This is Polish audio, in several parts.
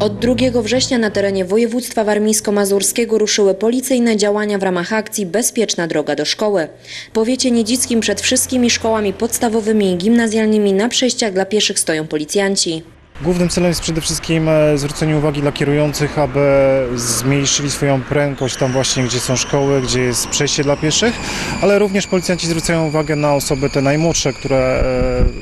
Od 2 września na terenie województwa warmińsko-mazurskiego ruszyły policyjne działania w ramach akcji Bezpieczna droga do szkoły. W powiecie niedzickim przed wszystkimi szkołami podstawowymi i gimnazjalnymi na przejściach dla pieszych stoją policjanci. Głównym celem jest przede wszystkim e, zwrócenie uwagi dla kierujących, aby zmniejszyli swoją prędkość tam właśnie, gdzie są szkoły, gdzie jest przejście dla pieszych, ale również policjanci zwracają uwagę na osoby te najmłodsze, które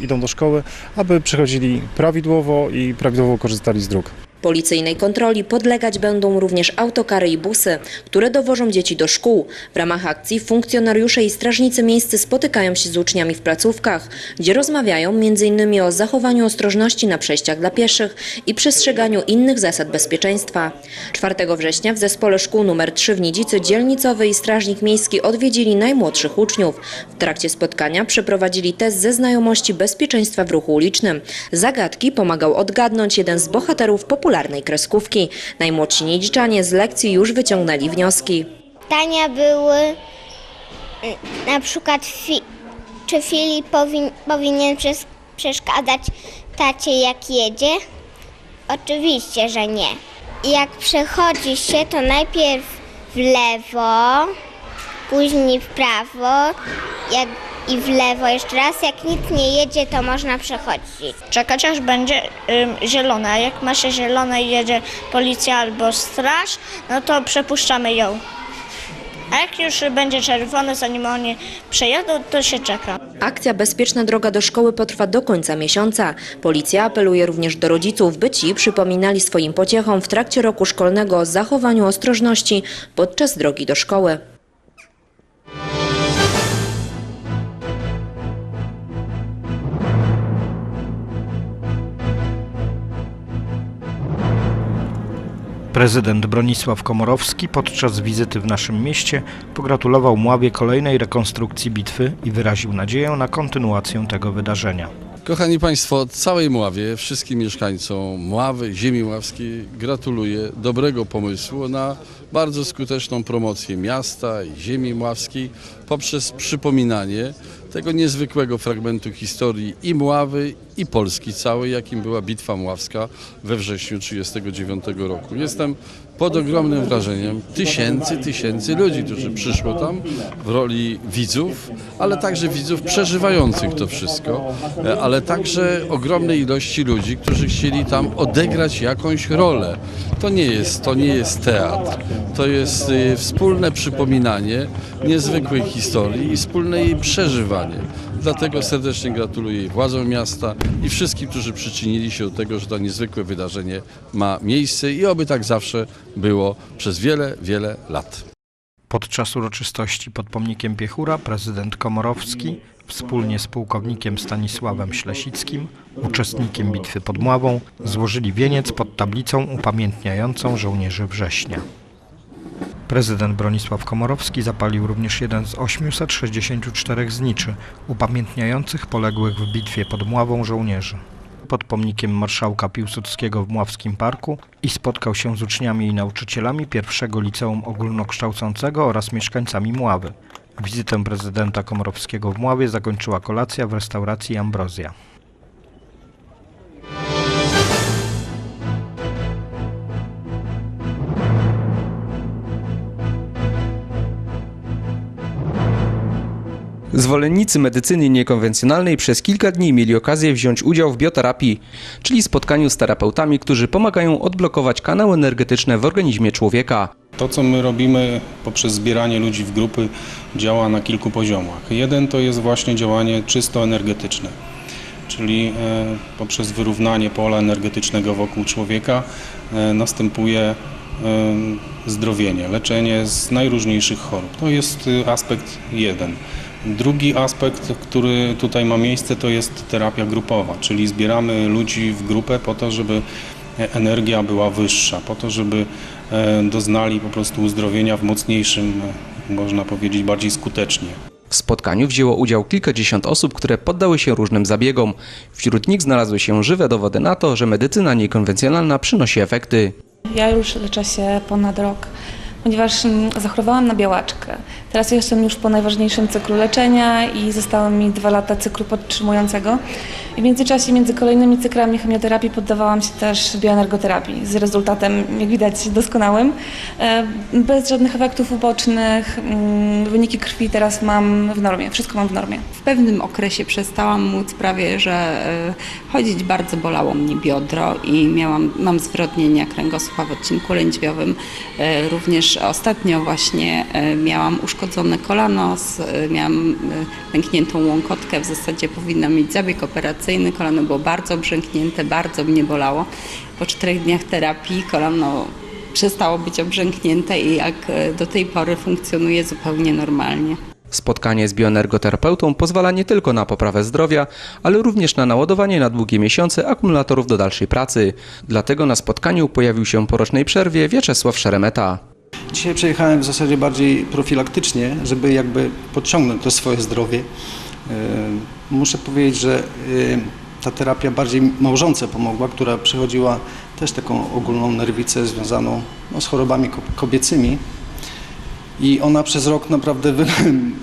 e, idą do szkoły, aby przechodzili prawidłowo i prawidłowo korzystali z dróg. Policyjnej kontroli podlegać będą również autokary i busy, które dowożą dzieci do szkół. W ramach akcji funkcjonariusze i strażnicy miejscy spotykają się z uczniami w placówkach, gdzie rozmawiają m.in. o zachowaniu ostrożności na przejściach dla pieszych i przestrzeganiu innych zasad bezpieczeństwa. 4 września w zespole szkół nr 3 w Nidzicy dzielnicowy i strażnik miejski odwiedzili najmłodszych uczniów. W trakcie spotkania przeprowadzili test ze znajomości bezpieczeństwa w ruchu ulicznym. Zagadki pomagał odgadnąć jeden z bohaterów popularnej kreskówki. Najmłodsi niedziczanie z lekcji już wyciągnęli wnioski. Pytania były mm, na przykład, fi, czy Filip powin, powinien przes, przeszkadzać tacie jak jedzie? Oczywiście, że nie. Jak przechodzi się, to najpierw w lewo, później w prawo jak, i w lewo jeszcze raz. Jak nic nie jedzie, to można przechodzić. czekać aż będzie ym, zielone, a jak ma się zielone i jedzie policja albo straż, no to przepuszczamy ją. A jak już będzie czerwone, zanim oni przejadą, to się czeka. Akcja Bezpieczna droga do szkoły potrwa do końca miesiąca. Policja apeluje również do rodziców, by ci przypominali swoim pociechom w trakcie roku szkolnego o zachowaniu ostrożności podczas drogi do szkoły. Prezydent Bronisław Komorowski podczas wizyty w naszym mieście pogratulował Mławie kolejnej rekonstrukcji bitwy i wyraził nadzieję na kontynuację tego wydarzenia. Kochani Państwo, całej Mławie, wszystkim mieszkańcom Mławy, ziemi mławskiej gratuluję dobrego pomysłu na bardzo skuteczną promocję miasta i ziemi mławskiej poprzez przypominanie tego niezwykłego fragmentu historii i Mławy, i Polski całej, jakim była Bitwa Mławska we wrześniu 1939 roku. Jestem pod ogromnym wrażeniem tysięcy, tysięcy ludzi, którzy przyszło tam w roli widzów, ale także widzów przeżywających to wszystko, e, ale także ogromnej ilości ludzi, którzy chcieli tam odegrać jakąś rolę. To nie jest, to nie jest teatr, to jest y, wspólne przypominanie niezwykłej historii i wspólne jej przeżywanie. Dlatego serdecznie gratuluję władzom miasta i wszystkim, którzy przyczynili się do tego, że to niezwykłe wydarzenie ma miejsce i oby tak zawsze było przez wiele, wiele lat. Podczas uroczystości pod pomnikiem Piechura prezydent Komorowski wspólnie z pułkownikiem Stanisławem Ślesickim, uczestnikiem bitwy pod Mławą, złożyli wieniec pod tablicą upamiętniającą żołnierzy września. Prezydent Bronisław Komorowski zapalił również jeden z 864 zniczy upamiętniających poległych w bitwie pod Mławą żołnierzy. Pod pomnikiem marszałka Piłsudskiego w Mławskim Parku i spotkał się z uczniami i nauczycielami pierwszego liceum ogólnokształcącego oraz mieszkańcami Mławy. Wizytę prezydenta Komorowskiego w Mławie zakończyła kolacja w restauracji Ambrozja. Zwolennicy medycyny niekonwencjonalnej przez kilka dni mieli okazję wziąć udział w bioterapii, czyli spotkaniu z terapeutami, którzy pomagają odblokować kanały energetyczne w organizmie człowieka. To, co my robimy poprzez zbieranie ludzi w grupy, działa na kilku poziomach. Jeden to jest właśnie działanie czysto energetyczne, czyli e, poprzez wyrównanie pola energetycznego wokół człowieka e, następuje e, zdrowienie, leczenie z najróżniejszych chorób. To jest aspekt jeden. Drugi aspekt, który tutaj ma miejsce, to jest terapia grupowa, czyli zbieramy ludzi w grupę po to, żeby energia była wyższa, po to, żeby e, doznali po prostu uzdrowienia w mocniejszym, można powiedzieć, bardziej skutecznie. W spotkaniu wzięło udział kilkadziesiąt osób, które poddały się różnym zabiegom. Wśród nich znalazły się żywe dowody na to, że medycyna niekonwencjonalna przynosi efekty. Ja już leczę się ponad rok ponieważ mm, zachorowałam na białaczkę. Teraz jestem już po najważniejszym cyklu leczenia i zostały mi dwa lata cyklu podtrzymującego. I w międzyczasie między kolejnymi cyklami chemioterapii poddawałam się też bioenergoterapii z rezultatem, jak widać, doskonałym. E, Bez żadnych efektów ubocznych. mm, Wyniki krwi teraz mam w normie. Wszystko mam w normie. W pewnym okresie przestałam móc prawie, że e, chodzić bardzo bolało mnie biodro i miałam, mam zwrotnienia kręgosłupa w odcinku lędźwiowym. E, Również ostatnio właśnie miałam uszkodzone kolano, miałam pękniętą łąkotkę, w zasadzie powinnam mieć zabieg operacyjny, kolano było bardzo obrzęknięte, bardzo mnie bolało. Po czterech dniach terapii kolano przestało być obrzęknięte i jak e, do tej pory funkcjonuje zupełnie normalnie. Spotkanie z bioenergoterapeutą pozwala nie tylko na poprawę zdrowia, ale również na naładowanie na długie miesiące akumulatorów do dalszej pracy. Dlatego na spotkaniu pojawił się po rocznej przerwie Wieczesław Szeremeta. Dzisiaj przyjechałem w zasadzie bardziej profilaktycznie, żeby jakby podciągnąć to swoje zdrowie. Muszę powiedzieć, że yy, ta terapia bardziej małżonce pomogła, która przechodziła też taką ogólną nerwicę związaną no, z chorobami ko- kobiecymi. I ona przez rok naprawdę wy,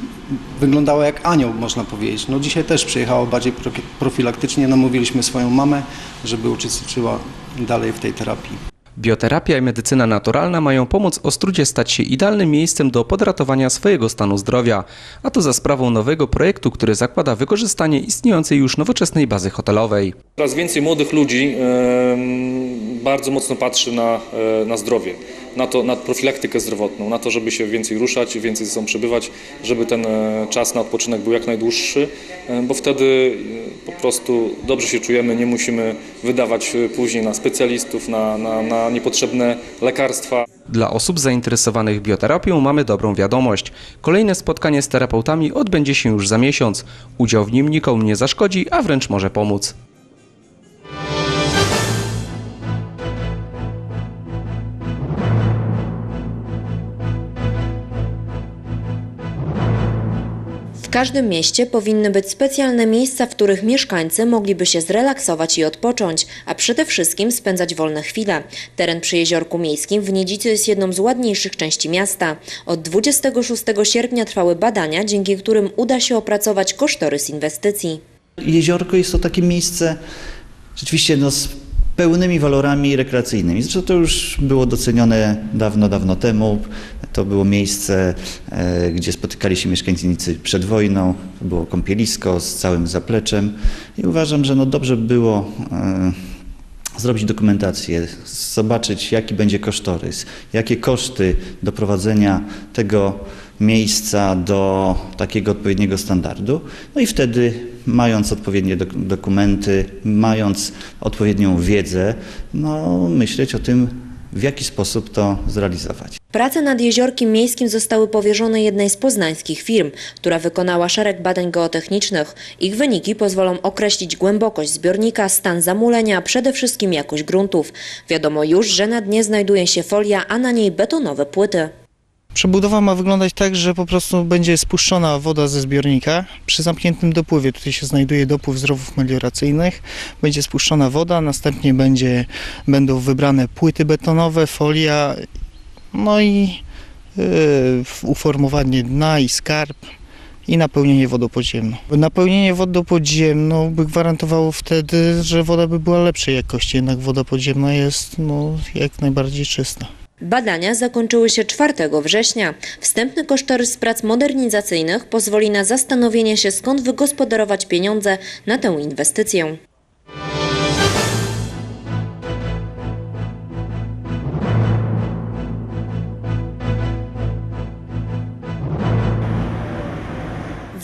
wyglądała jak anioł, można powiedzieć. No dzisiaj też przyjechała bardziej pro- profilaktycznie. Namówiliśmy swoją mamę, żeby uczestniczyła dalej w tej terapii. Bioterapia i medycyna naturalna mają pomóc Ostrudzie stać się idealnym miejscem do podratowania swojego stanu zdrowia, a to za sprawą nowego projektu, który zakłada wykorzystanie istniejącej już nowoczesnej bazy hotelowej. Coraz więcej młodych ludzi bardzo mocno patrzy na, e, na zdrowie, na, to, na profilaktykę zdrowotną, na to, żeby się więcej ruszać, więcej ze sobą przebywać, żeby ten e, czas na odpoczynek był jak najdłuższy, e, bo wtedy e, po prostu dobrze się czujemy, nie musimy wydawać później na specjalistów, na, na, na niepotrzebne lekarstwa. Dla osób zainteresowanych bioterapią mamy dobrą wiadomość. Kolejne spotkanie z terapeutami odbędzie się już za miesiąc. Udział w nim nikomu nie zaszkodzi, a wręcz może pomóc. Każdym mieście powinny być specjalne miejsca, w których mieszkańcy mogliby się zrelaksować i odpocząć, a przede wszystkim spędzać wolne chwile. Teren przy Jeziorku Miejskim w Niedzicy jest jedną z ładniejszych części miasta. Od 26 sierpnia trwały badania, dzięki którym uda się opracować kosztorys inwestycji. Jeziorko jest to takie miejsce rzeczywiście no, pełnymi walorami rekreacyjnymi. Zresztą to już było docenione dawno, dawno temu. To było miejsce, e, gdzie spotykali się mieszkańcy przed wojną. To było kąpielisko z całym zapleczem i uważam, że no dobrze by było e, zrobić dokumentację, zobaczyć jaki będzie kosztorys, jakie koszty doprowadzenia tego miejsca do takiego odpowiedniego standardu. No i wtedy, mając odpowiednie dok- dokumenty, mając odpowiednią wiedzę, no myśleć o tym, w jaki sposób to zrealizować. Prace nad jeziorkiem miejskim zostały powierzone jednej z poznańskich firm, która wykonała szereg badań geotechnicznych. Ich wyniki pozwolą określić głębokość zbiornika, stan zamulenia, przede wszystkim jakość gruntów. Wiadomo już, że na dnie znajduje się folia, a na niej betonowe płyty. Przebudowa ma wyglądać tak, że po prostu będzie spuszczona woda ze zbiornika przy zamkniętym dopływie. Tutaj się znajduje dopływ z rowów melioracyjnych. Będzie spuszczona woda, następnie będzie, będą wybrane płyty betonowe, folia, no i yy, uformowanie dna i skarb i napełnienie wodą podziemną. Napełnienie wodą podziemną by gwarantowało wtedy, że woda by była lepszej jakości, jednak woda podziemna jest no, jak najbardziej czysta. Badania zakończyły się 4 września. Wstępny kosztorys prac modernizacyjnych pozwoli na zastanowienie się, skąd wygospodarować pieniądze na tę inwestycję.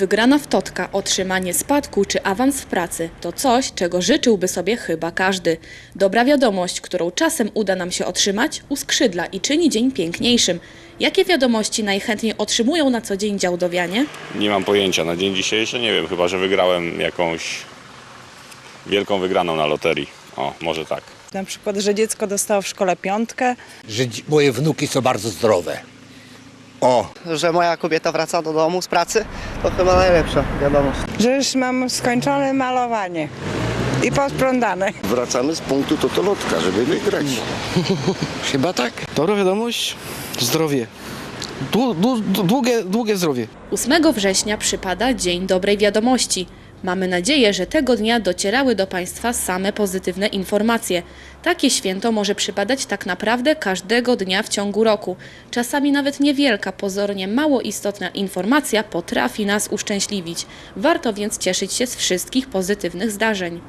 Wygrana w Totka, otrzymanie spadku czy awans w pracy to coś, czego życzyłby sobie chyba każdy. Dobra wiadomość, którą czasem uda nam się otrzymać, uskrzydla i czyni dzień piękniejszym. Jakie wiadomości najchętniej otrzymują na co dzień działdowianie? Nie mam pojęcia. Na dzień dzisiejszy nie wiem, chyba że wygrałem jakąś wielką wygraną na loterii. O, może tak. Na przykład, że dziecko dostało w szkole piątkę. Że dzi- moje wnuki są bardzo zdrowe. O, że moja kobieta wraca do domu z pracy, to chyba najlepsza wiadomość. Że już mam skończone malowanie. i posprzątane. Wracamy z punktu totolotka, żeby wygrać. Chyba tak. Dobra wiadomość, zdrowie. Dłu, dłu, długie, długie zdrowie. 8 września przypada Dzień Dobrej Wiadomości. Mamy nadzieję, że tego dnia docierały do Państwa same pozytywne informacje. Takie święto może przypadać tak naprawdę każdego dnia w ciągu roku. Czasami nawet niewielka, pozornie mało istotna informacja potrafi nas uszczęśliwić. Warto więc cieszyć się z wszystkich pozytywnych zdarzeń.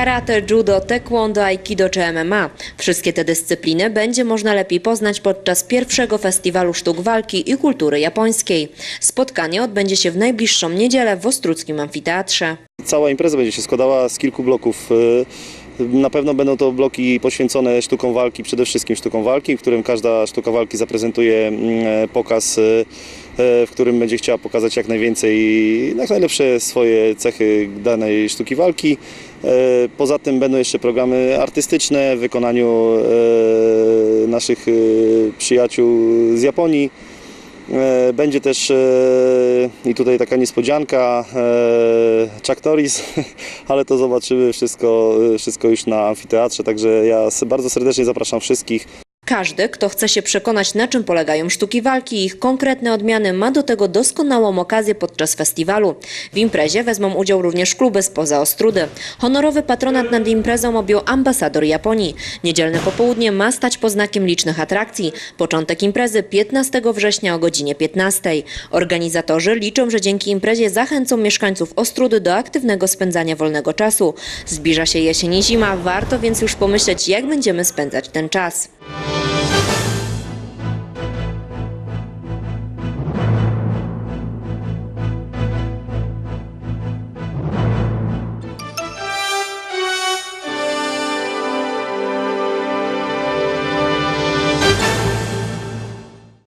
Karate, judo, taekwondo, aikido czy MMA. Wszystkie te dyscypliny będzie można lepiej poznać podczas pierwszego festiwalu sztuk walki i kultury japońskiej. Spotkanie odbędzie się w najbliższą niedzielę w Ostruckim Amfiteatrze. Cała impreza będzie się składała z kilku bloków. Na pewno będą to bloki poświęcone sztukom walki, przede wszystkim sztukom walki, w którym każda sztuka walki zaprezentuje mm, pokaz, y, y, w którym będzie chciała pokazać jak najwięcej, jak najlepsze swoje cechy danej sztuki walki. Poza tym będą jeszcze programy artystyczne w wykonaniu naszych przyjaciół z Japonii. E, Będzie też e, i tutaj taka niespodzianka e, Chuck ale to zobaczymy wszystko, wszystko już na amfiteatrze, także ja bardzo serdecznie zapraszam wszystkich. Każdy, kto chce się przekonać, na czym polegają sztuki walki i ich konkretne odmiany, ma do tego doskonałą okazję podczas festiwalu. W imprezie wezmą udział również kluby spoza Ostrudy. Honorowy patronat nad imprezą objął ambasador Japonii. Niedzielne popołudnie ma stać poznakiem licznych atrakcji. Początek imprezy 15 września o godzinie 15. Organizatorzy liczą, że dzięki imprezie zachęcą mieszkańców Ostrudy do aktywnego spędzania wolnego czasu. Zbliża się jesień i zima, warto więc już pomyśleć, jak będziemy spędzać ten czas.